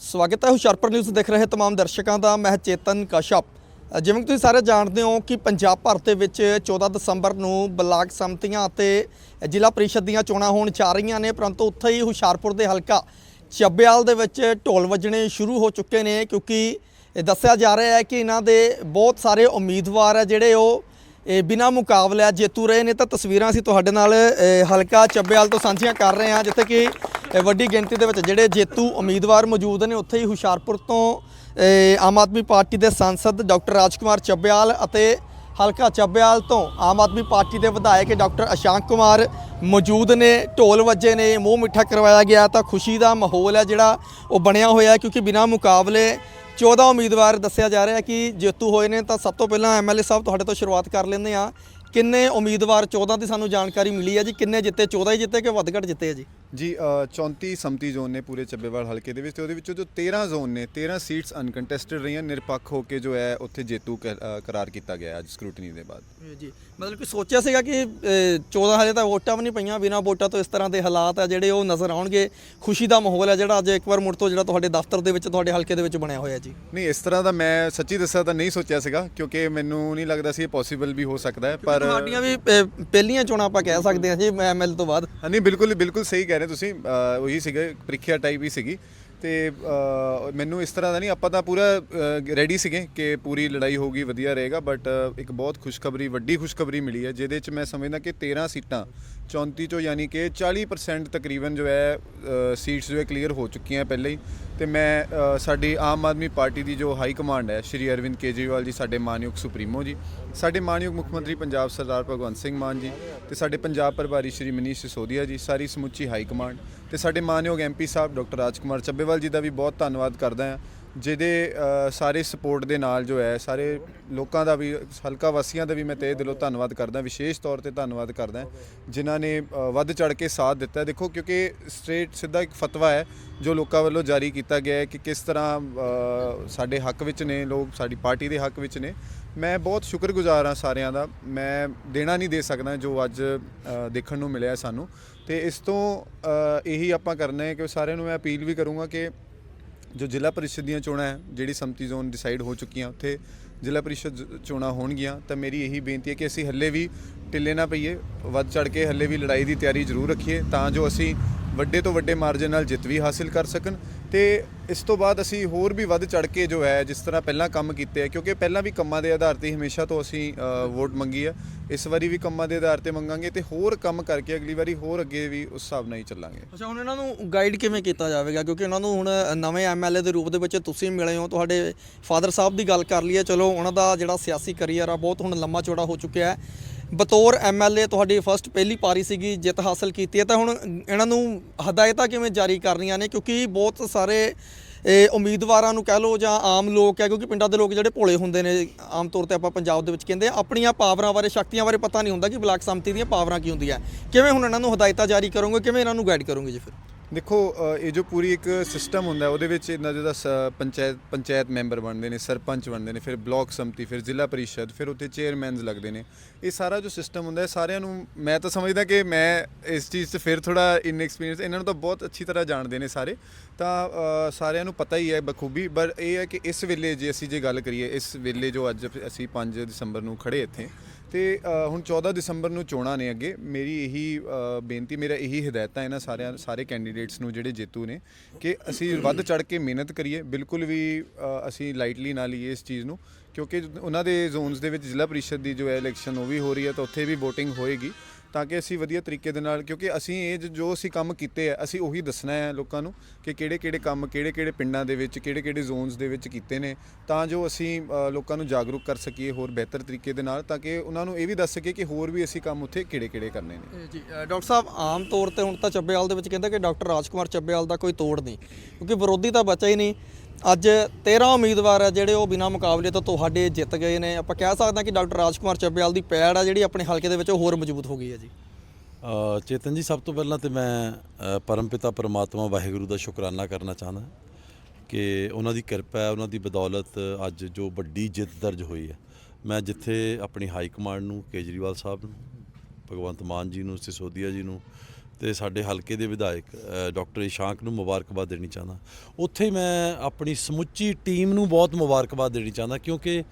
ਸਵਾਗਤ ਹੈ ਹੁਸ਼ਿਆਰਪੁਰ ਨਿਊਜ਼ ਦੇਖ ਰਹੇ तमाम ਦਰਸ਼ਕਾਂ ਦਾ ਮੈਂ ਚੇਤਨ ਕਸ਼ਪ ਅ, ਜਿਵੇਂ ਕਿ ਤੁਸੀਂ ਸਾਰੇ ਜਾਣਦੇ ਹੋ ਕਿ ਪੰਜਾਬ ਭਰ ਦੇ ਵਿੱਚ 14 ਦਸੰਬਰ ਨੂੰ ਬਲਾਕ ਸੰਮਤੀਆਂ ਅਤੇ ਜ਼ਿਲ੍ਹਾ ਪ੍ਰੀਸ਼ਦ ਦੀਆਂ ਚੋਣਾਂ ਹੋਣ ਜਾ ਰਹੀਆਂ ਨੇ ਪਰੰਤੂ ਉੱਥੇ ਹੀ ਹੁਸ਼ਿਆਰਪੁਰ ਦੇ ਹਲਕਾ ਚੱਬਿਆਲ ਦੇ ਵਿੱਚ ਢੋਲ ਵੱਜਣੇ ਸ਼ੁਰੂ ਹੋ ਚੁੱਕੇ ਨੇ ਕਿਉਂਕਿ ਇਹ ਦੱਸਿਆ ਜਾ ਰਿਹਾ ਹੈ ਕਿ ਇਹਨਾਂ ਦੇ ਬਹੁਤ ਸਾਰੇ ਉਮੀਦਵਾਰ ਆ ਜਿਹੜੇ ਉਹ ਇਹ ਬਿਨਾ ਮੁਕਾਬਲਾ ਜੇਤੂ ਰਹੇ ਨੇ ਤਾਂ ਤਸਵੀਰਾਂ ਅਸੀਂ ਤੁਹਾਡੇ ਨਾਲ ਹਲਕਾ ਚੱਬੇਵਾਲ ਤੋਂ ਸਾਂਝੀਆਂ ਕਰ ਰਹੇ ਹਾਂ, ਜਿੱਥੇ ਕਿ ਵੱਡੀ ਗਿਣਤੀ ਦੇ ਵਿੱਚ ਜਿਹੜੇ ਜੇਤੂ ਉਮੀਦਵਾਰ ਮੌਜੂਦ ਨੇ, ਉੱਥੇ ਹੀ ਹੁਸ਼ਿਆਰਪੁਰ ਤੋਂ ਆਮ ਆਦਮੀ ਪਾਰਟੀ ਦੇ ਸੰਸਦ ਡਾਕਟਰ ਰਾਜਕੁਮਾਰ ਚੱਬੇਵਾਲ ਅਤੇ ਹਲਕਾ ਚੱਬੇਵਾਲ ਤੋਂ ਆਮ ਆਦਮੀ ਪਾਰਟੀ ਦੇ ਵਿਧਾਇਕ ਡਾਕਟਰ ਅਸ਼ਾਂਕ ਕੁਮਾਰ ਮੌਜੂਦ ਨੇ। ਢੋਲ ਵੱਜੇ ਨੇ, ਮੂੰਹ ਮਿੱਠਾ ਕਰਵਾਇਆ ਗਿਆ ਤਾਂ ਖੁਸ਼ੀ ਦਾ ਮਾਹੌਲ ਹੈ ਜਿਹੜਾ ਉਹ ਬਣਿਆ ਹੋਇਆ ਕਿਉਂਕਿ ਬਿਨਾ ਮੁਕਾਬਲੇ 14 ਉਮੀਦਵਾਰ ਦੱਸਿਆ ਜਾ ਰਿਹਾ ਕਿ ਜੇਤੂ ਹੋਏ ਨੇ, ਤਾਂ ਸਭ ਤੋਂ ਪਹਿਲਾਂ ਐਮਐਲਏ ਸਾਹਿਬ ਤੁਹਾਡੇ ਤੋਂ ਸ਼ੁਰੂਆਤ ਕਰ ਲੈਂਦੇ ਆ ਕਿੰਨੇ ਉਮੀਦਵਾਰ 14 ਦੀ ਸਾਨੂੰ ਜਾਣਕਾਰੀ ਮਿਲੀ ਹੈ ਜੀ? ਕਿੰਨੇ ਜਿੱਤੇ? 14 ਹੀ ਜਿੱਤੇ ਕਿ ਵੱਧ ਘੱਟ ਜਿੱਤੇ ਆ ਜੀ? ਜੀ ਅ, 34 ਸੰਮਤੀ ਜ਼ੋਨ ਨੇ ਪੂਰੇ ਚੱਬੇਵਾਲ ਹਲਕੇ ਦੇ ਵਿੱਚ ਤੇ ਉਹਦੇ ਵਿੱਚੋਂ ਜੋ 13 ਜ਼ੋਨ ਨੇ 13 ਸੀਟਸ ਅਨਕੰਟੈਸਟਡ ਰਹੀਆਂ ਨਿਰਪੱਖ ਹੋ ਕੇ ਜੋ ਹੈ ਉੱਥੇ ਜੇਤੂ ਕਰਾਰ ਕੀਤਾ ਗਿਆ ਅੱਜ ਸਕਰੂਟਨੀ ਦੇ ਬਾਅਦ। ਜੀ ਮਤਲਬ ਕਿ ਸੋਚਿਆ ਸੀਗਾ ਕਿ ਅ, 14 ਹਲੇ ਤਾਂ ਵੋਟਾਂ ਵੀ ਨਹੀਂ ਪਈਆਂ ਬਿਨਾਂ ਵੋਟਾਂ ਤੋਂ ਇਸ ਤਰ੍ਹਾਂ ਦੇ ਹਾਲਾਤ ਆ ਜਿਹੜੇ ਉਹ ਨਜ਼ਰ ਆਉਣਗੇ। ਖੁਸ਼ੀ ਦਾ ਮਾਹੌਲ ਹੈ ਜਿਹੜਾ ਅੱਜ ਇੱਕ ਵਾਰ ਮੁੜ ਤੋਂ ਜਿਹੜਾ ਤੁਹਾਡੇ ਦਫ਼ਤਰ ਦੇ ਵਿੱਚ ਤੁਹਾਡੇ ਹਲਕੇ ਦੇ ਵਿੱਚ ਬਣਿਆ ਹੋਇਆ ਜੀ। ਨਹੀਂ ਇਸ ਤਰ੍ਹਾਂ ਦਾ ਮੈਂ ਸੱਚੀ ਦੱਸਾਂ ਤਾਂ ਨਹੀਂ ਸੋਚਿਆ ਸੀਗਾ ਕਿਉਂਕਿ ਮੈਨੂੰ ਨਹੀਂ ਲੱਗਦਾ ਸੀ ਇਹ ਪੋਸੀਬਲ ਵੀ ਹੋ ਸਕਦਾ ਹੈ ਪਰ ਤੁਹਾਡੀਆਂ ਵੀ ਪਹਿਲੀਆਂ ਚੋਣਾਂ ਆਪਾਂ ਕਹਿ ਸਕਦੇ ਹਾਂ ਜੀ ਐਮਐਲ ਤੋਂ ਬਾਅਦ। ਨਹੀਂ ਬਿਲਕੁਲ ਬਿਲਕੁਲ ਸਹੀ ਕਹਿ ਰਹੇ ਤੁਸੀਂ ਉਹੀ ਸੀਗੇ, ਪ੍ਰੀਖਿਆ ਟਾਈਪ ਹੀ ਸੀਗੀ। ਤੇ ਮੈਨੂੰ ਇਸ ਤਰ੍ਹਾਂ ਦਾ ਨਹੀਂ, ਆਪਾਂ ਤਾਂ ਪੂਰਾ ਰੈਡੀ ਸੀਗੇ ਕਿ ਪੂਰੀ ਲੜਾਈ ਹੋਊਗੀ, ਵਧੀਆ ਰਹੇਗਾ ਬਟ ਇੱਕ ਬਹੁਤ ਖੁਸ਼ਖਬਰੀ, ਵੱਡੀ ਖੁਸ਼ਖਬਰੀ ਮਿਲੀ ਹੈ, ਜਿਹਦੇ 'ਚ ਮੈਂ ਸਮਝਦਾ ਕਿ 13 ਸੀਟਾਂ 34 ਚੋਂ ਯਾਨੀ ਕਿ 40% ਤਕਰੀਬਨ ਜੋ ਹੈ ਸੀਟਸ ਜੋ ਹੈ ਕਲੀਅਰ ਹੋ ਚੁੱਕੀਆਂ ਪਹਿਲੇ ਹੀ। ਤੇ ਮੈਂ ਸਾਡੀ ਆਮ ਆਦਮੀ ਪਾਰਟੀ ਦੀ ਜੋ ਹਾਈ ਕਮਾਂਡ ਹੈ, ਸ਼੍ਰੀ ਅਰਵਿੰਦ ਕੇਜਰੀਵਾਲ ਜੀ, ਸਾਡੇ ਮਾਨਯੋਗ ਸੁਪਰੀਮੋ ਜੀ, ਸਾਡੇ ਮਾਨਯੋਗ ਮੁੱਖ ਮੰਤਰੀ ਪੰਜਾਬ ਸਰਦਾਰ ਭਗਵੰਤ ਸਿੰਘ ਮਾਨ ਜੀ, ਤੇ ਸਾਡੇ ਪੰਜਾਬ ਪ੍ਰਭਾਰੀ ਸ਼੍ਰੀ ਮਨੀਸ਼ ਸਿਸੋਦੀਆ ਜੀ, ਸਾਰੀ ਸਮੁੱਚੀ ਹਾਈ ਕਮਾਂਡ, ਤੇ ਸਾਡੇ ਮਾਨਯੋਗ ਐਮਪੀ ਸਾਹਿਬ ਡਾਕਟਰ ਰਾਜਕੁਮਾਰ ਚੱਬੇਵਾਲ ਜੀ ਦਾ ਵੀ ਬਹੁਤ ਧੰਨਵਾਦ ਕਰਦਾ ਹਾਂ। ਜਿਹਦੇ ਸਾਰੇ ਸਪੋਰਟ ਦੇ ਨਾਲ ਜੋ ਹੈ, ਸਾਰੇ ਲੋਕਾਂ ਦਾ ਵੀ, ਹਲਕਾ ਵਾਸੀਆਂ ਦਾ ਵੀ ਮੈਂ ਤਹਿ ਦਿਲੋਂ ਧੰਨਵਾਦ ਕਰਦਾ, ਵਿਸ਼ੇਸ਼ ਤੌਰ ਤੇ ਧੰਨਵਾਦ ਕਰਦਾ, ਜਿਨ੍ਹਾਂ ਨੇ ਵੱਧ ਚੜ ਕੇ ਸਾਥ ਦਿੱਤਾ। ਦੇਖੋ, ਕਿਉਂਕਿ ਸਟ੍ਰੇਟ ਸਿੱਧਾ ਇੱਕ ਫਤਵਾ ਹੈ, ਜੋ ਲੋਕਾਂ ਵੱਲੋਂ ਜਾਰੀ ਕੀਤਾ ਗਿਆ ਹੈ ਕਿ ਕਿਸ ਤਰ੍ਹਾਂ ਸਾਡੇ ਹੱਕ ਵਿੱਚ ਨੇ, ਲੋਕ ਸਾਡੀ ਪਾਰਟੀ ਦੇ ਹੱਕ ਵਿੱਚ ਨੇ। ਮੈਂ ਬਹੁਤ ਸ਼ੁਕਰਗੁਜ਼ਾਰ ਹਾਂ ਸਾਰਿਆਂ ਦਾ। ਮੈਂ ਦੇਣਾ ਨਹੀਂ ਦੇ ਸਕਦਾ ਜੋ ਅੱਜ ਦੇਖਣ ਨੂੰ ਮਿਲਿਆ ਸਾਨੂੰ। ਤੇ ਇਸ ਤੋਂ ਇਹੀ ਆਪਾਂ ਕਰਨਾ ਹੈ ਕਿ ਸਾਰਿਆਂ ਨੂੰ ਮੈਂ ਅਪੀਲ ਵੀ ਕਰੂੰਗਾ ਕਿ ਜੋ ਜ਼ਿਲ੍ਹਾ ਪਰਿਸ਼ਦ ਦੀਆਂ ਚੋਣਾਂ ਹੈ, ਜਿਹੜੀ ਸੰਮਤੀ ਜ਼ੋਨ ਡਿਸਾਈਡ ਹੋ ਚੁੱਕੀਆਂ, ਉੱਥੇ ਜ਼ਿਲ੍ਹਾ ਪਰਿਸ਼ਦ ਚੋਣਾਂ ਹੋਣਗੀਆਂ, ਤਾਂ ਮੇਰੀ ਇਹੀ ਬੇਨਤੀ ਹੈ ਕਿ ਅਸੀਂ ਹੱਲੇ ਵੀ ਢਿੱਲੇ ਨਾ ਪਈਏ, ਵੱਧ ਚੜ ਕੇ ਹੱਲੇ ਵੀ ਲੜਾਈ ਦੀ ਤਿਆਰੀ ਜ਼ਰੂਰ ਰੱਖੀਏ, ਤਾਂ ਜੋ ਅਸੀਂ ਵੱਡੇ ਤੋਂ ਵੱਡੇ ਮਾਰਜਨ ਨਾਲ ਜਿੱਤ ਵੀ ਹਾਸਿਲ ਕਰ ਸਕਣ ਤੇ ਇਸ ਤੋਂ ਬਾਅਦ ਅਸੀਂ ਹੋਰ ਵੀ ਵੱਧ ਚੜ ਕੇ ਜੋ ਹੈ, ਜਿਸ ਤਰ੍ਹਾਂ ਪਹਿਲਾਂ ਕੰਮ ਕੀਤੇ ਆ, ਕਿਉਂਕਿ ਪਹਿਲਾਂ ਵੀ ਕੰਮਾਂ ਦੇ ਆਧਾਰ ਤੇ ਹਮੇਸ਼ਾ ਤੋਂ ਅਸੀਂ ਵੋਟ ਮੰਗੀ ਆ। ਇਸ ਵਾਰੀ ਵੀ ਕੰਮਾਂ ਦੇ ਆਧਾਰ ਤੇ ਮੰਗਾਂਗੇ ਤੇ ਹੋਰ ਕੰਮ ਕਰਕੇ ਅਗਲੀ ਵਾਰੀ ਹੋਰ ਅੱਗੇ ਵੀ ਉਸ ਹਿਸਾਬ ਨਾਲ ਹੀ ਚੱਲਾਂਗੇ। ਅੱਛਾ, ਹੁਣ ਇਹਨਾਂ ਨੂੰ ਗਾਈਡ ਕਿਵੇਂ ਕੀਤਾ ਜਾਵੇਗਾ? ਕਿਉਂਕਿ ਉਹਨਾਂ ਨੂੰ ਹੁਣ ਨਵੇਂ ਐਮਐਲਏ ਦੇ ਰੂਪ ਦੇ ਵਿੱਚ ਤੁਸੀਂ ਮਿਲੇ ਹੋ, ਤੁਹਾਡੇ ਫਾਦਰ ਸਾਹਿਬ ਦੀ ਗੱਲ ਕਰ ਲਈਏ ਚਲੋ, ਉਹਨਾਂ ਦਾ ਜਿਹੜਾ ਸਿਆਸੀ ਕਰੀਅਰ ਆ, ਬਹੁਤ ਹੁਣ ਲੰਮਾ ਚੌੜਾ ਹੋ ਚੁੱਕਿਆ ਹੈ। ਬਤੌਰ ਐਮਐਲਏ ਤੁਹਾਡੀ ਫਰਸਟ ਪਹਿਲੀ ਪਾਰੀ ਸੀਗੀ, ਜਿੱਤ ਹਾਸਲ ਕੀਤੀ ਹੈ। ਤਾਂ ਹੁਣ ਇਹਨਾਂ ਨੂੰ ਹਦਾਇਤਾਂ ਕਿਵੇਂ ਜਾਰੀ ਕਰਨੀਆਂ ਨੇ? ਕਿਉਂਕਿ ਬਹੁਤ ਸਾਰੇ ਉਮੀਦਵਾਰਾਂ ਨੂੰ ਕਹਿ ਲਓ ਜਾਂ ਆਮ ਲੋਕ ਹੈ, ਕਿਉਂਕਿ ਪਿੰਡਾਂ ਦੇ ਲੋਕ ਜਿਹੜੇ ਭੋਲੇ ਹੁੰਦੇ ਨੇ, ਆਮ ਤੌਰ ਤੇ ਆਪਾਂ ਪੰਜਾਬ ਦੇ ਵਿੱਚ ਕਹਿੰਦੇ ਆਪਣੀਆਂ ਪਾਵਰਾਂ ਬਾਰੇ, ਸ਼ਕਤੀਆਂ ਬਾਰੇ ਪਤਾ ਨਹੀਂ ਹੁੰਦਾ ਕਿ ਬਲਾਕ ਸੰਮਤੀ ਦੀਆਂ ਪਾਵਰਾਂ ਕੀ ਹੁੰਦੀਆਂ। ਕਿਵੇਂ ਹੁਣ ਇਹਨਾਂ ਨੂੰ ਹਦਾਇਤਾਂ ਜਾਰੀ ਕਰੋਗੇ? ਕਿਵੇਂ ਇਹਨਾਂ ਨੂੰ ਗਾਈਡ ਕਰੋਗੇ ਜੀ ਫਿਰ? ਦੇਖੋ ਇਹ ਜੋ ਪੂਰੀ ਇੱਕ ਸਿਸਟਮ ਹੁੰਦਾ ਉਹਦੇ ਵਿੱਚ ਇਹਨਾਂ ਜਿਹਦਾ ਸ- ਪੰਚਾਇਤ ਪੰਚਾਇਤ ਮੈਂਬਰ ਬਣਦੇ ਨੇ, ਸਰਪੰਚ ਬਣਦੇ ਨੇ, ਫਿਰ ਬਲਾਕ ਸੰਮਤੀ, ਫਿਰ ਜ਼ਿਲ੍ਹਾ ਪਰਿਸ਼ਦ, ਫਿਰ ਉੱਥੇ ਚੇਅਰਮੈਨਸ ਲੱਗਦੇ ਨੇ। ਇਹ ਸਾਰਾ ਜੋ ਸਿਸਟਮ ਹੁੰਦਾ ਹੈ, ਸਾਰਿਆਂ ਨੂੰ ਮੈਂ ਤਾਂ ਸਮਝਦਾ ਕਿ ਮੈਂ ਇਸ ਚੀਜ਼ 'ਚ ਫਿਰ ਥੋੜਾ ਇਨਐਕਸਪੀਰੀਅੰਸ ਇਹਨਾਂ ਨੂੰ ਤਾਂ ਬਹੁਤ ਅੱਛੀ ਤਰ੍ਹਾਂ ਜਾਣਦੇ ਨੇ ਸਾਰੇ। ਤਾਂ ਸਾਰਿਆਂ ਨੂੰ ਪਤਾ ਹੀ ਹੈ ਬਖੂਬੀ, ਪਰ ਇਹ ਹੈ ਕਿ ਇਸ ਵੇਲੇ ਜੇ ਅਸੀਂ ਜੇ ਗੱਲ ਕਰੀਏ, ਇਸ ਵੇਲੇ ਜੋ ਅੱਜ ਅਸੀਂ 5 ਦਸੰਬਰ ਨੂੰ ਖੜੇ ਇੱਥੇ ਤੇ ਹੁਣ 14 ਦਸੰਬਰ ਨੂੰ ਚੋਣਾਂ ਨੇ ਅੱਗੇ। ਮੇਰੀ ਇਹੀ ਬੇਨਤੀ, ਮੇਰਾ ਇਹੀ ਹਦਾਇਤਾਂ ਇਹਨਾਂ ਸਾਰਿਆਂ, ਸਾਰੇ ਕੈਂਡੀਡੇਟਸ ਨੂੰ ਜਿਹੜੇ ਜੇਤੂ ਨੇ ਕਿ ਅਸੀਂ ਵੱਧ ਚੜ ਕੇ ਮਿਹਨਤ ਕਰੀਏ। ਬਿਲਕੁਲ ਵੀ ਅਸੀਂ ਲਾਈਟਲੀ ਨਾ ਲਈਏ ਇਸ ਚੀਜ਼ ਨੂੰ, ਕਿਉਂਕਿ ਉਹਨਾਂ ਦੇ ਜ਼ੋਨਸ ਦੇ ਵਿੱਚ ਜ਼ਿਲ੍ਹਾ ਪਰਿਸ਼ਦ ਦੀ ਜੋ ਹੈ ਇਲੈਕਸ਼ਨ ਉਹ ਵੀ ਹੋ ਰਹੀ ਹੈ, ਤਾਂ ਉੱਥੇ ਵੀ VOTING ਹੋਏਗੀ। ਤਾਂ ਕਿ ਅਸੀਂ ਵਧੀਆ ਤਰੀਕੇ ਦੇ ਨਾਲ, ਕਿਉਂਕਿ ਅਸੀਂ ਇਹ ਜੋ ਅਸੀਂ ਕੰਮ ਕੀਤੇ ਆ, ਅਸੀਂ ਉਹੀ ਦੱਸਣਾ ਹੈ ਲੋਕਾਂ ਨੂੰ ਕਿ ਕਿਹੜੇ ਕਿਹੜੇ ਕੰਮ ਕਿਹੜੇ ਕਿਹੜੇ ਪਿੰਡਾਂ ਦੇ ਵਿੱਚ ਕਿਹੜੇ ਕਿਹੜੇ ਜ਼ੋਨਸ ਦੇ ਵਿੱਚ ਕੀਤੇ ਨੇ, ਤਾਂ ਜੋ ਅਸੀਂ ਲੋਕਾਂ ਨੂੰ ਜਾਗਰੂਕ ਕਰ ਸਕੀਏ ਹੋਰ ਬਿਹਤਰ ਤਰੀਕੇ ਦੇ ਨਾਲ, ਤਾਂ ਕਿ ਉਹਨਾਂ ਨੂੰ ਇਹ ਵੀ ਦੱਸ ਸਕੀਏ ਕਿ ਹੋਰ ਵੀ ਅਸੀਂ ਕੰਮ ਉੱਥੇ ਕਿਹੜੇ ਕਿਹੜੇ ਕਰਨੇ ਨੇ। ਜੀ ਡਾਕਟਰ ਸਾਹਿਬ, ਆਮ ਤੌਰ ਤੇ ਹੁਣ ਤਾਂ ਚੱਬੇਵਾਲ ਦੇ ਵਿੱਚ ਕਹਿੰਦਾ ਕਿ ਡਾਕਟਰ ਰਾਜਕੁਮਾਰ ਚੱਬੇਵਾਲ ਦਾ ਕੋਈ ਤੋੜ ਨਹੀਂ, ਕਿਉਂਕਿ ਵਿਰੋਧੀ ਤਾਂ ਬਚਾ ਹੀ ਨਹੀਂ। ਅੱਜ 13 ਉਮੀਦਵਾਰ ਆ ਜਿਹੜੇ ਉਹ ਬਿਨਾਂ ਮੁਕਾਬਲੇ ਤੋਂ ਤੁਹਾਡੇ ਜਿੱਤ ਗਏ ਨੇ। ਆਪਾਂ ਕਹਿ ਸਕਦੇ ਹਾਂ ਕਿ ਡਾਕਟਰ ਰਾਜਕੁਮਾਰ ਚੱਬਿਆਲ ਦੀ ਪੈੜ ਆ ਜਿਹੜੀ ਆਪਣੇ ਹਲਕੇ ਦੇ ਵਿੱਚ ਉਹ ਹੋਰ ਮਜ਼ਬੂਤ ਹੋ ਗਈ ਹੈ ਜੀ। ਚੇਤਨ ਜੀ, ਸਭ ਤੋਂ ਪਹਿਲਾਂ ਤੇ ਮੈਂ ਪਰਮਪਿਤਾ ਪਰਮਾਤਮਾ ਵਾਹਿਗੁਰੂ ਦਾ ਸ਼ੁਕਰਾਨਾ ਕਰਨਾ ਚਾਹੁੰਦਾ ਕਿ ਉਹਨਾਂ ਦੀ ਕਿਰਪਾ ਹੈ, ਉਹਨਾਂ ਦੀ ਬਦੌਲਤ ਅੱਜ ਜੋ ਵੱਡੀ ਜਿੱਤ ਦਰਜ ਹੋਈ ਹੈ। ਮੈਂ ਜਿੱਥੇ ਆਪਣੀ ਹਾਈ ਕਮਾਂਡ ਨੂੰ, ਕੇਜਰੀਵਾਲ ਸਾਹਿਬ ਨੂੰ, ਭਗਵੰਤ ਮਾਨ ਜੀ ਨੂੰ, ਸਿਸੋਦੀਆ ਜੀ ਨੂੰ ਤੇ ਸਾਡੇ ਹਲਕੇ ਦੇ ਵਿਧਾਇਕ ਡਾਕਟਰ ਇਸ਼ਾਂਕ ਨੂੰ ਮੁਬਾਰਕਬਾਦ ਦੇਣੀ ਚਾਹੁੰਦਾ। ਉੱਥੇ ਮੈਂ ਆਪਣੀ ਸਮੁੱਚੀ ਟੀਮ ਨੂੰ ਬਹੁਤ ਮੁਬਾਰਕਬਾਦ ਦੇਣੀ ਚਾਹੁੰਦਾ ਕਿਉਂਕਿ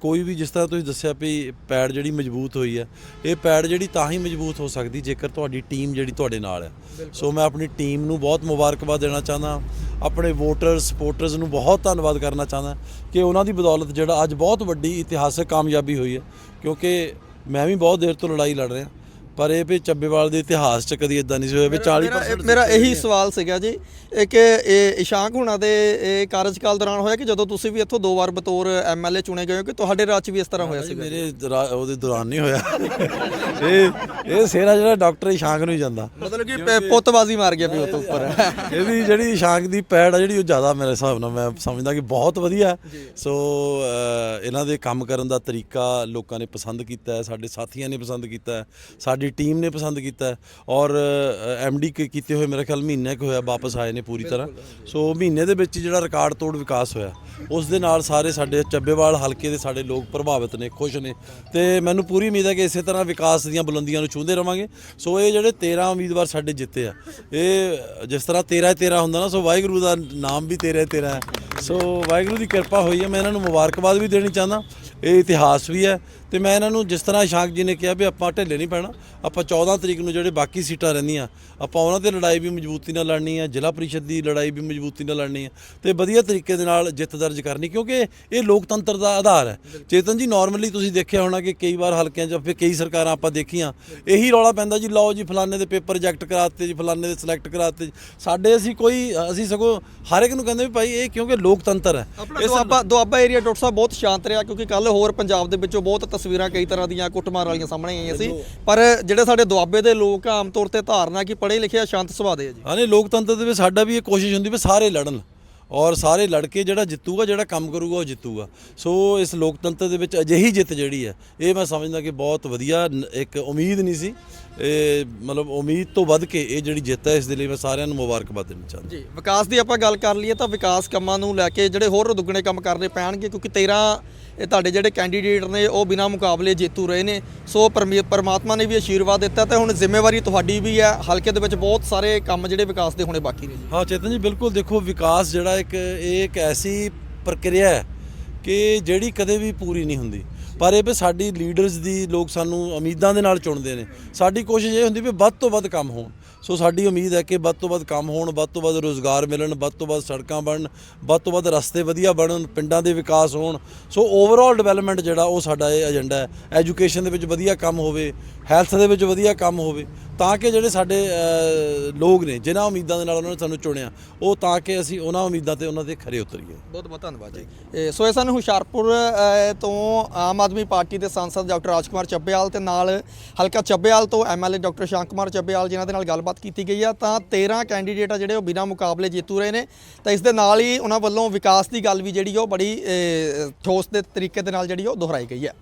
ਕੋਈ ਵੀ ਜਿਸ ਤਰ੍ਹਾਂ ਤੁਸੀਂ ਦੱਸਿਆ ਵੀ ਪੈੜ ਜਿਹੜੀ ਮਜ਼ਬੂਤ ਹੋਈ ਹੈ ਇਹ ਪੈੜ ਜਿਹੜੀ ਤਾਂ ਹੀ ਮਜ਼ਬੂਤ ਹੋ ਸਕਦੀ ਜੇਕਰ ਤੁਹਾਡੀ ਟੀਮ ਜਿਹੜੀ ਤੁਹਾਡੇ ਨਾਲ ਹੈ। ਸੋ ਮੈਂ ਆਪਣੀ ਟੀਮ ਨੂੰ ਬਹੁਤ ਮੁਬਾਰਕਬਾਦ ਦੇਣਾ ਚਾਹੁੰਦਾ ਆਪਣੇ ਵੋਟਰਸ ਸਪੋਰਟਰਸ ਨੂੰ ਬਹੁਤ ਧੰਨਵਾਦ ਕਰਨਾ ਚਾਹੁੰਦਾ ਕਿ ਉਹਨਾਂ ਦੀ ਬਦੌਲਤ ਜਿਹੜਾ ਅੱਜ ਬਹੁਤ ਵੱਡੀ ਇਤਿਹਾਸਕ ਕਾਮਯਾਬੀ ਹੋਈ ਹੈ ਕਿਉਂਕਿ ਮੈਂ ਵੀ ਬਹੁਤ ਦੇਰ ਤੋਂ ਲੜਾਈ ਲੜ ਰਿਹਾ। ਪਰ ਇਹ ਵੀ ਚੱਬੇਵਾਲ ਦੇ ਇਤਿਹਾਸ 'ਚ ਕਦੀ ਇਦਾਂ ਨਹੀਂ ਸੀ ਹੋਇਆ ਵੀ 40% ਮੇਰਾ- ਇਹੀ ਸਵਾਲ ਸੀਗਾ ਜੀ ਇੱਕ ਇਹ ਇਸ਼ਾਂਕ ਹੁਣਾਂ ਦੇ ਇਹ ਕਾਰਜਕਾਲ ਦੌਰਾਨ ਹੋਇਆ ਕਿ ਜਦੋਂ ਤੁਸੀਂ ਵੀ ਇੱਥੋਂ ਦੋ ਵਾਰ ਬਤੌਰ ਐਮਐਲਏ ਚੁਣੇ ਗਏ ਹੋ ਕਿ ਤੁਹਾਡੇ ਰਾਜ 'ਚ ਵੀ ਇਸ ਤਰ੍ਹਾਂ ਹੋਇਆ ਸੀਗਾ ਮੇਰੇ ਉਹਦੇ ਦੌਰਾਨ ਨਹੀਂ ਹੋਇਆ। ਇਹ ਇਹ ਸੇਰਾ ਜਿਹੜਾ ਡਾਕਟਰ ਇਸ਼ਾਂਕ ਨੂੰ ਹੀ ਜਾਂਦਾ। ਮਤਲਬ ਕਿ ਪੁੱਤਬਾਜ਼ੀ ਮਾਰ ਗਿਆ ਵੀ ਉਹ ਤੋਂ ਉੱਪਰ। ਇਹਦੀ ਜਿਹੜੀ ਇਸ਼ਾਂਕ ਦੀ ਪੈੜ ਆ ਜਿਹੜੀ ਉਹ ਜ਼ਿਆਦਾ ਮੇਰੇ ਹਿਸਾਬ ਨਾਲ ਮੈਂ ਸਮਝਦਾ ਕਿ ਬਹੁਤ ਵਧੀਆ। ਸੋ ਇਹਨਾਂ ਦੇ ਕੰਮ ਕਰਨ ਦਾ ਤਰੀਕਾ ਲੋਕਾਂ ਨੇ ਪਸੰਦ ਕੀਤਾ ਹੈ ਸਾਡੇ ਸਾਥੀਆਂ ਨੇ ਪਸੰਦ ਕੀਤਾ ਹੈ ਸਾਡੀ ਟੀਮ ਨੇ ਪਸੰਦ ਕੀਤਾ ਔਰ ਐਮਡੀ ਕੀਤੇ ਹੋਏ ਮੇਰੇ ਖਿਆਲ ਮਹੀਨੇ ਕੁ ਹੋਇਆ ਵਾਪਸ ਆਏ ਨੇ ਪੂਰੀ ਤਰ੍ਹਾਂ। ਸੋ ਮਹੀਨੇ ਦੇ ਵਿੱਚ ਜਿਹੜਾ ਰਿਕਾਰਡ ਤੋੜ ਵਿਕਾਸ ਹੋਇਆ ਉਸ ਦੇ ਨਾਲ ਸਾਰੇ ਸਾਡੇ ਚੱਬੇਵਾਲ ਹਲਕੇ ਦੇ ਸਾਡੇ ਲੋਕ ਪ੍ਰਭਾਵਿਤ ਨੇ ਖੁਸ਼ ਨੇ ਤੇ ਮੈਨੂੰ ਪੂਰੀ ਉਮੀਦ ਹੈ ਕਿ ਇਸੇ ਤਰ੍ਹਾਂ ਵਿਕਾਸ ਦੀਆਂ ਬੁਲੰਦੀਆਂ ਨੂੰ ਛੂੰਹਦੇ ਰਵਾਂਗੇ। ਸੋ ਇਹ ਜਿਹੜੇ 13 ਉਮੀਦਵਾਰ ਸਾਡੇ ਜਿੱਤੇ ਆ ਇਹ ਜਿਸ ਤਰ੍ਹਾਂ 13 13 ਹੁੰਦਾ ਨਾ ਸੋ ਵਾਹਿਗੁਰੂ ਦਾ ਨਾਮ ਵੀ 13 13 ਹੈ। ਸੋ ਵਾਹਿਗੁਰੂ ਦੀ ਕਿਰਪਾ ਹੋਈ ਹੈ ਮੈਂ ਇਹਨਾਂ ਨੂੰ ਮੁਬਾਰਕਬਾਦ ਵੀ ਦੇਣੀ ਚਾਹੁੰਦਾ। ਇਹ ਇਤਿਹਾਸ ਵੀ ਹੈ ਤੇ ਮੈਂ ਇਹਨਾਂ ਨੂੰ ਜਿਸ ਤਰ੍ਹਾਂ ਇਸ਼ਾਕ ਜੀ ਨੇ ਕਿਹਾ ਵੀ ਆਪਾਂ ਢਿੱਲੇ ਨਹੀਂ ਪੈਣਾ, ਆਪਾਂ 14 ਤਰੀਕ ਨੂੰ ਜਿਹੜੇ ਬਾਕੀ ਸੀਟਾਂ ਰਹਿੰਦੀਆਂ, ਆਪਾਂ ਉਹਨਾਂ ਤੇ ਲੜਾਈ ਵੀ ਮਜ਼ਬੂਤੀ ਨਾਲ ਲੜਨੀ ਹੈ, ਜ਼ਿਲ੍ਹਾ ਪਰਿਸ਼ਦ ਦੀ ਲੜਾਈ ਵੀ ਮਜ਼ਬੂਤੀ ਨਾਲ ਲੜਨੀ ਹੈ ਤੇ ਵਧੀਆ ਤਰੀਕੇ ਦੇ ਨਾਲ ਜਿੱਤ ਦਰਜ ਕਰਨੀ, ਕਿਉਂਕਿ ਇਹ ਲੋਕਤੰਤਰ ਦਾ ਆਧਾਰ ਹੈ। ਚੇਤਨ ਜੀ ਨਾਰਮਲੀ ਤੁਸੀਂ ਦੇਖਿਆ ਹੋਣਾ ਕਿ ਕਈ ਵਾਰ ਹਲਕਿਆਂ 'ਚ ਫਿਰ ਕਈ ਸਰਕਾਰਾਂ ਆਪਾਂ ਦੇਖੀਆਂ, ਇਹੀ ਰੌਲਾ ਪੈਂਦਾ ਜੀ, ਲਓ ਜੀ ਫਲਾਣੇ ਦੇ ਪੇਪਰ ਰਿਜੈਕਟ ਕਰਾਤੇ ਜੀ, ਫਲਾਣੇ ਦੇ ਸਿਲੈਕਟ ਕਰਾਤੇ ਸਾਡੇ ਅਸੀਂ ਕੋਈ, ਅਸੀਂ ਸਗੋਂ ਹਰ ਇੱਕ ਨੂੰ ਕਹਿੰਦੇ ਵੀ ਭਾਈ ਇਹ ਕਿਉਂਕਿ ਲੋਕਤੰਤਰ ਹੈ। ਇਹ ਦੁਆਬਾ ਦੁਆਬਾ ਏਰੀਆ ਡਾਕਟਰ ਸਾਹਿਬ ਬਹੁਤ ਸ਼ਾਂਤ ਰਿਹਾ ਕਿਉਂਕਿ ਕੱਲ ਹੋਰ ਪੰਜਾਬ ਦੇ ਵਿੱਚੋਂ ਬਹੁਤ ਤਸਵੀਰਾਂ ਕਈ ਤਰ੍ਹਾਂ ਦੀਆਂ ਕੁੱਟਮਾਰ ਵਾਲੀਆਂ ਸਾਹਮਣੇ ਆਈਆਂ ਸੀ। ਪਰ ਜਿਹੜੇ ਸਾਡੇ ਦੁਆਬੇ ਦੇ ਲੋਕ ਆਮ ਤੌਰ ਤੇ ਧਾਰਨਾ ਕਿ ਪੜ੍ਹੇ ਲਿਖੇ ਆ, ਸ਼ਾਂਤ ਸੁਭਾਅ ਦੇ ਆ ਜੀ। ਹਾਂ ਨਹੀਂ ਲੋਕਤੰਤਰ ਦੇ ਵਿੱਚ ਸਾਡਾ ਵੀ ਇਹ ਕੋਸ਼ਿਸ਼ ਹੁੰਦੀ ਵੀ ਸਾਰੇ ਲੜਨ। ਔਰ ਸਾਰੇ ਲੜ ਕੇ ਜਿਹੜਾ ਜਿੱਤੂਗਾ ਜਿਹੜਾ ਕੰਮ ਕਰੂਗਾ ਉਹ ਜਿੱਤੂਗਾ। ਸੋ ਇਸ ਲੋਕਤੰਤਰ ਦੇ ਵਿੱਚ ਅਜਿਹੀ ਜਿੱਤ ਜਿਹੜੀ ਹੈ ਇਹ ਮੈਂ ਸਮਝਦਾ ਕਿ ਬਹੁਤ ਵਧੀਆ ਇੱਕ ਉਮੀਦ ਨਹੀਂ ਸੀ। ਇਹ ਮਤਲਬ ਉਮੀਦ ਤੋਂ ਵੱਧ ਕੇ ਇਹ ਜਿਹੜੀ ਜਿੱਤ ਹੈ ਇਸ ਦੇ ਲਈ ਮੈਂ ਸਾਰਿਆਂ ਨੂੰ ਮੁਬਾਰਕਬਾਦ ਦੇਣੀ ਚਾਹੁੰਦਾ। ਜੀ ਵਿਕਾਸ ਦੀ ਆਪਾਂ ਗੱਲ ਕਰ ਲਈਏ ਤਾਂ ਵਿਕਾਸ ਕੰਮਾਂ ਨੂੰ ਲੈ ਕੇ ਜਿਹੜੇ ਹੋਰ ਦੁੱਗਣੇ ਕੰਮ ਕਰਨੇ ਪੈਣਗੇ ਕਿਉਂਕਿ 13 ਇਹ ਤੁਹਾਡੇ ਜਿਹੜੇ ਕੈਂਡੀਡੇਟ ਨੇ ਉਹ ਬਿਨਾਂ ਮੁਕਾਬਲੇ ਜੇਤੂ ਰਹੇ ਨੇ। ਸੋ ਪਰਮੇ- ਪਰਮਾਤਮਾ ਨੇ ਵੀ ਆਸ਼ੀਰਵਾਦ ਦਿੱਤਾ ਤੇ ਹੁਣ ਜ਼ਿੰਮੇਵਾਰੀ ਤੁਹਾਡੀ ਵੀ ਹੈ। ਹਲਕੇ ਦੇ ਵਿੱਚ ਬਹੁਤ ਸਾਰੇ ਕੰਮ ਜਿਹੜੇ ਵਿਕਾਸ ਦੇ ਹੋਣੇ ਬਾਕੀ ਨੇ ਜੀ। ਹਾਂ ਚੇਤਨ ਜੀ ਬਿਲਕੁਲ ਦੇਖੋ ਵਿਕਾਸ ਜਿਹੜਾ ਇੱਕ ਇਹ ਇੱਕ ਐਸੀ ਪ੍ਰਕਿਰਿਆ ਹੈ ਕਿ ਜਿਹੜੀ ਕਦੇ ਵੀ ਪੂਰੀ ਨਹੀਂ ਹੁੰਦੀ। ਪਰ ਇਹ ਵੀ ਸਾਡੀ ਲੀਡਰਸ ਦੀ ਲੋਕ ਸਾਨੂੰ ਉਮੀਦਾਂ ਦੇ ਨਾਲ ਚੁਣਦੇ ਨੇ। ਸਾਡੀ ਕੋਸ਼ਿਸ਼ ਇਹ ਹੁੰਦੀ ਵੀ ਵੱਧ ਤੋਂ ਵੱਧ ਕੰਮ ਹੋਣ। ਸੋ ਸਾਡੀ ਉਮੀਦ ਹੈ ਕਿ ਵੱਧ ਤੋਂ ਵੱਧ ਕੰਮ ਹੋਣ, ਵੱਧ ਤੋਂ ਵੱਧ ਰੋਜ਼ਗਾਰ ਮਿਲਣ, ਵੱਧ ਤੋਂ ਵੱਧ ਸੜਕਾਂ ਬਣਨ, ਵੱਧ ਤੋਂ ਵੱਧ ਰਸਤੇ ਵਧੀਆ ਬਣਨ, ਪਿੰਡਾਂ ਦੇ ਵਿਕਾਸ ਹੋਣ। ਸੋ ਓਵਰਆਲ ਡਿਵੈਲਪਮੈਂਟ ਜਿਹੜਾ ਉਹ ਸਾਡਾ ਇਹ ਏਜੰਡਾ ਹੈ। ਐਜੂਕੇਸ਼ਨ ਦੇ ਵਿੱਚ ਵਧੀਆ ਕੰਮ ਹੋਵੇ ਹੈਲਥ ਦੇ ਵਿੱਚ ਵਧੀਆ ਕੰਮ ਹੋਵੇ। ਤਾਂ ਕਿ ਜਿਹੜੇ ਸਾਡੇ ਲੋਕ ਨੇ, ਜਿਨ੍ਹਾਂ ਉਮੀਦਾਂ ਦੇ ਨਾਲ ਉਹਨਾਂ ਨੇ ਸਾਨੂੰ ਚੁਣਿਆ, ਉਹ ਤਾਂ ਕਿ ਅਸੀਂ ਉਹਨਾਂ ਉਮੀਦਾਂ ਤੇ ਉਹਨਾਂ ਦੇ ਖਰੇ ਉਤਰੀਏ। ਬਹੁਤ ਬਹੁਤ ਧੰਨਵਾਦ ਜੀ। ਸੋ ਇਹ ਸਨ ਹੁਸ਼ਿਆਰਪੁਰ ਤੋਂ ਆਮ ਆਦਮੀ ਪਾਰਟੀ ਦੇ ਸੰਸਦ ਡਾਕਟਰ ਰਾਜਕੁਮਾਰ ਚੱਬੇਵਾਲ ਤੇ ਨਾਲ ਹਲਕਾ ਚੱਬੇਵਾਲ ਤੋਂ ਐਮਐਲਏ ਡਾਕਟਰ ਸ਼ਾਂਕ ਕੁਮਾਰ ਚੱਬੇਵਾਲ, ਜਿਨ੍ਹਾਂ ਦੇ ਨਾਲ ਗੱਲਬਾਤ ਕੀਤੀ ਗਈ ਆ। ਤਾਂ 13 ਕੈਂਡੀਡੇਟ ਆ ਜਿਹੜੇ ਉਹ ਬਿਨਾਂ ਮੁਕਾਬਲੇ ਜੇਤੂ ਰਹੇ ਨੇ। ਤਾਂ ਇਸ ਦੇ ਨਾਲ ਹੀ ਉਹਨਾਂ ਵੱਲੋਂ ਵਿਕਾਸ ਦੀ ਗੱਲ ਵੀ ਜਿਹੜੀ ਉਹ ਬੜੀ ਠੋਸ ਦੇ ਤਰੀਕੇ ਦੇ ਨਾਲ ਜਿਹੜੀ ਉਹ ਦੁਹਰਾਈ ਗਈ ਹੈ